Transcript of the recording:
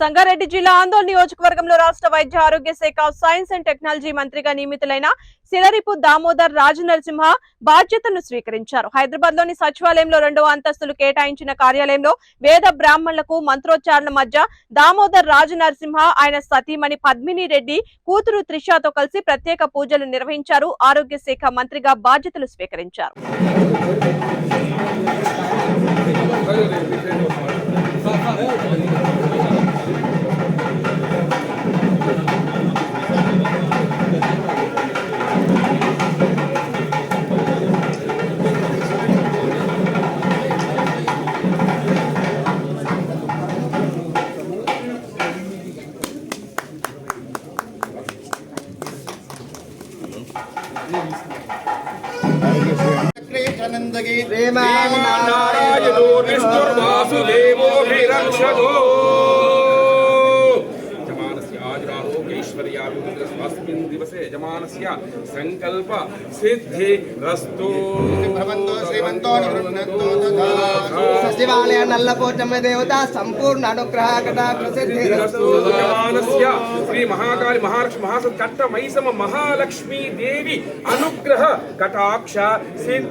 సంగారెడ్డి జిల్లా ఆందోళన నియోజకవర్గంలో రాష్ట్ర వైద్య ఆరోగ్య శాఖ సైన్స్ అండ్ టెక్నాలజీ మంత్రిగా నియమితులైన సిరరిపు దామోదర్ రాజనరసింహ బాధ్యతను స్వీకరించారు. హైదరాబాద్లోని సచివాలయంలో రెండవ అంతస్తులు కేటాయించిన కార్యాలయంలో వేద బ్రాహ్మణులకు మంత్రోచ్చారణ మధ్య దామోదర్ రాజనరసింహ ఆయన సతీమణి పద్మిని రెడ్డి కూతురు త్రిషాతో కలిసి ప్రత్యేక పూజలు నిర్వహించారు. ఆరోగ్య శాఖ మంత్రిగా బాధ్యతలు స్వీకరించారు. నందగి నారాయణో విష్ణుర్వాసుదేవో హిరణ్యదో ఆయురారోగ్యైశ్వర్యాభివృద్ధి స్వాస్మిన్ దివసే యజమానస్య సంకల్ప సిద్ధి రస్తు భవంతో శ్రీమంతో నివృత్నంతో తథా. సచివాలయ నల్లపోచమ్మ దేవత సంపూర్ణ అనుగ్రహ కటాక్ష సిద్ధి యజమానస్య శ్రీ మహాకాళి మహాలక్ష్మి మహాసత్ కట్ట మైసమ మహాలక్ష్మీ దేవి అనుగ్రహ కటాక్ష సిద్ధి